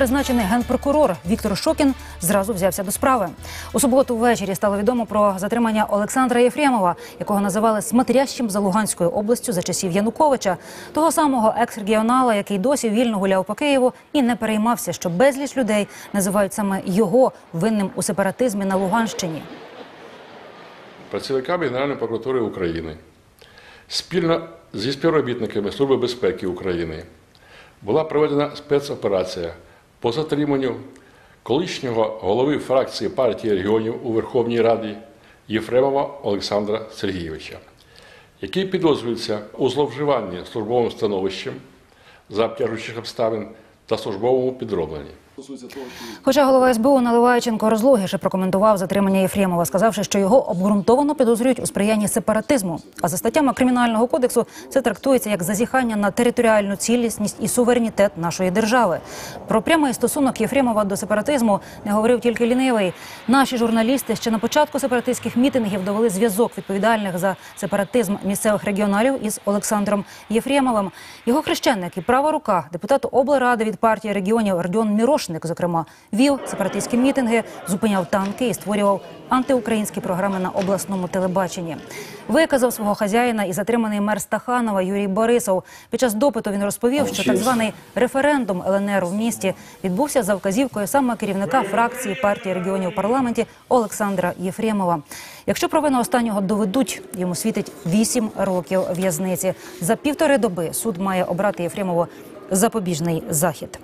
Новопризначений генпрокурор Віктор Шокін зразу взявся до справи. У суботу ввечері стало відомо про затримання Олександра Єфремова, якого називали смотрящим за Луганською областю за часів Януковича, того самого екс-регіонала, який досі вільно гуляв по Києву і не переймався, що безліч людей називають саме його винним у сепаратизмі на Луганщині. працівниками Генеральної прокуратури України спільно зі співробітниками Служби безпеки України була проведена спецоперація по затриманню колишнього голови фракції партії регіонів у Верховній Раді Єфремова Олександра Сергійовича, який підозрюється у зловживанні службовим становищем за обтяжуючих обставин та службовому підробленні. Хоча голова СБУ Наливайченко розлогіше прокоментував затримання Єфремова, сказавши, що його обґрунтовано підозрюють у сприянні сепаратизму. А за статтями кримінального кодексу це трактується як зазіхання на територіальну цілісність і суверенітет нашої держави. Про прямий стосунок Єфремова до сепаратизму не говорив тільки лінивий. Наші журналісти ще на початку сепаратистських мітингів довели зв'язок відповідальних за сепаратизм місцевих регіоналів із Олександром Єфремовим. Його хрещенник і права рука депутат облради від партії регіонів Родіон Мірошник, зокрема, вів сепаратистські мітинги, зупиняв танки і створював антиукраїнські програми на обласному телебаченні. Виказав свого хазяїна і затриманий мер Стаханова Юрій Борисов. Під час допиту він розповів, що так званий референдум ЛНР в місті відбувся за вказівкою саме керівника фракції партії регіонів у парламенті Олександра Єфремова. Якщо провину останнього доведуть, йому світить 8 років в'язниці. За півтори доби суд має обрати Єфремову запобіжний захід.